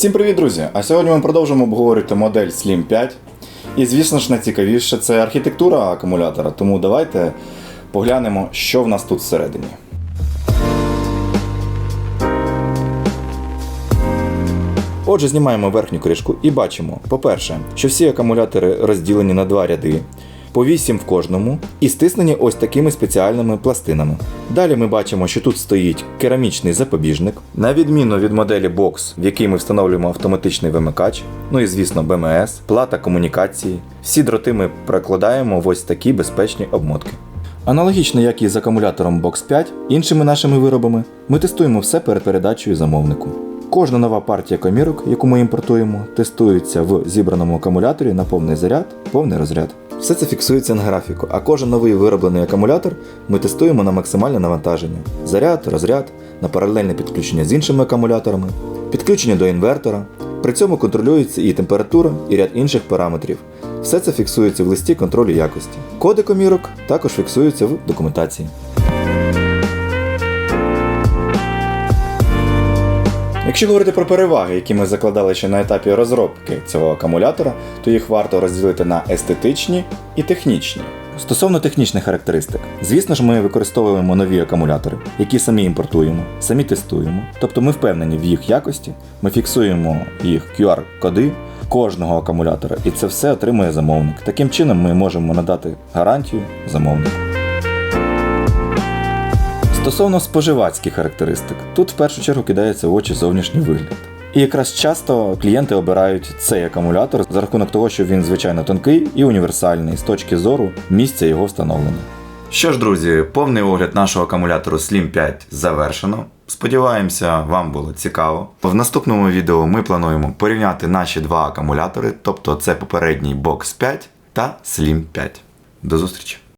Всім привіт, друзі! А сьогодні ми продовжимо обговорювати модель Slim 5. І звісно ж найцікавіше це архітектура акумулятора, тому давайте поглянемо, що в нас тут всередині. Отже, знімаємо верхню кришку і бачимо, по-перше, що всі акумулятори розділені на два ряди, по 8 в кожному, і стиснені ось такими спеціальними пластинами. Далі ми бачимо, що тут стоїть керамічний запобіжник, на відміну від моделі Box, в якій ми встановлюємо автоматичний вимикач, ну і звісно БМС, плата комунікації. Всі дроти ми прокладаємо в ось такі безпечні обмотки. Аналогічно, як і з акумулятором Box 5, іншими нашими виробами, ми тестуємо все перед передачею замовнику. Кожна нова партія комірок, яку ми імпортуємо, тестується в зібраному акумуляторі на повний заряд, повний розряд. Все це фіксується на графіку, а кожен новий вироблений акумулятор ми тестуємо на максимальне навантаження: заряд, розряд, на паралельне підключення з іншими акумуляторами, підключення до інвертора. При цьому контролюється і температура, і ряд інших параметрів. Все це фіксується в листі контролю якості. Коди комірок також фіксуються в документації. Якщо говорити про переваги, які ми закладали ще на етапі розробки цього акумулятора, то їх варто розділити на естетичні і технічні. Стосовно технічних характеристик, звісно ж, ми використовуємо нові акумулятори, які самі імпортуємо, самі тестуємо. Тобто ми впевнені в їх якості, ми фіксуємо їх QR-коди кожного акумулятора, і це все отримує замовник. Таким чином ми можемо надати гарантію замовнику. Стосовно споживацьких характеристик, тут в першу чергу кидається в очі зовнішній вигляд. І якраз часто клієнти обирають цей акумулятор за рахунок того, що він звичайно тонкий і універсальний з точки зору місця його встановлення. Що ж, друзі, повний огляд нашого акумулятору Slim 5 завершено. Сподіваємося, вам було цікаво. В наступному відео ми плануємо порівняти наші два акумулятори, тобто це попередній Box 5 та Slim 5. До зустрічі!